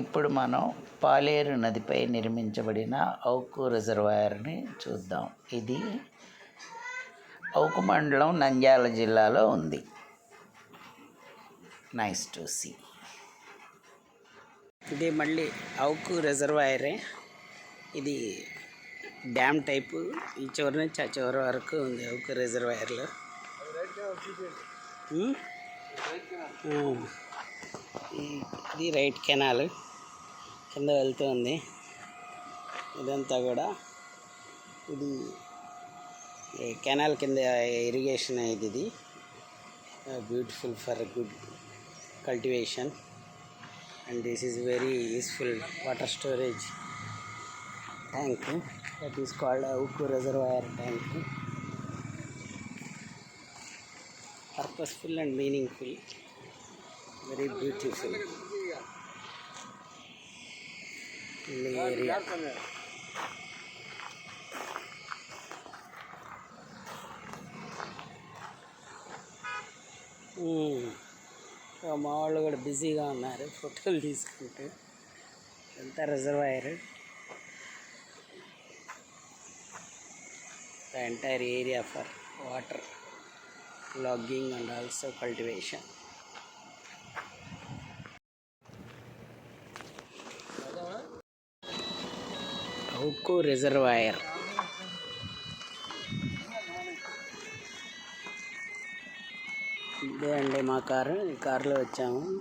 ఇప్పుడు మనం పాలేరు నదిపై నిర్మించబడిన ఔకు రిజర్వాయర్ని చూద్దాం. ఇది ఔకు మండలం నంద్యాల జిల్లాలో ఉంది. నైస్ టు సీ ఇది మళ్ళీ ఔకు రిజర్వాయరే. ఇది డ్యామ్ టైపు. ఈ చివరి నుంచి ఆ చివరి వరకు ఉంది ఔకు రిజర్వాయర్లో. ఇది రైట్ కెనాల్ కింద వెళ్తుంది. ఇదంతా కూడా ఇది కెనాల్ కింద ఇరిగేషన్ అయ్యేది ఇది beautiful for good cultivation. And this is very useful water storage tank. That is called Owk reservoir tank. Purposeful and meaningful. Very beautiful area మా వాళ్ళు కూడా బిజీగా ఉన్నారు ఫోటోలు తీసుకుంటూ ఎంత reservoir the entire area for water logging and also cultivation Owk reservoir ఇదే అండి మా కారు. ఈ కారులో వచ్చాము.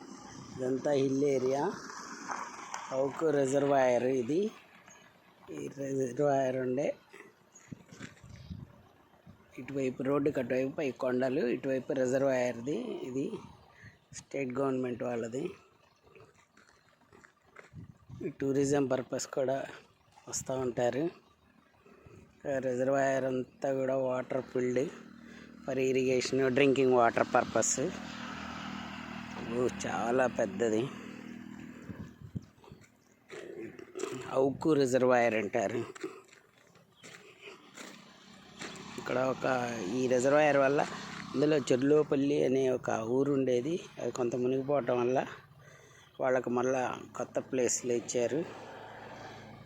ఇదంతా హిల్ ఏరియా. ఉక్కు రిజర్వాయర్ ఇది. ఈ రిజర్వాయర్ ఉండే. ఇటువైపు రోడ్డుకి అటువైపు పై కొండలు. ఇటువైపు రిజర్వాయర్ది ఇది స్టేట్ గవర్నమెంట్ వాళ్ళది. టూరిజం పర్పస్ కూడా వస్తూ ఉంటారు. రిజర్వాయర్ అంతా కూడా water filled for irrigation drinking water purpose. చాలా పెద్దది. అవుకు రిజర్వాయర్ అంటారు. ఇక్కడ ఒక ఈ రిజర్వాయర్ వల్ల ఇందులో చెర్లోపల్లి అనే ఒక ఊరు ఉండేది. అది కొంత మునిగిపోవటం వల్ల వాళ్ళకి మళ్ళా కొత్త ప్లేస్లు ఇచ్చారు.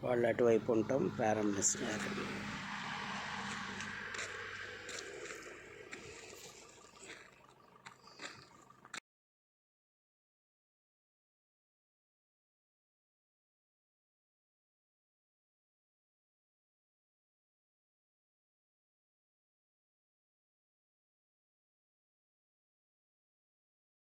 వాళ్ళు అటువైపు ఉండటం ప్రారంభిస్తున్నారు.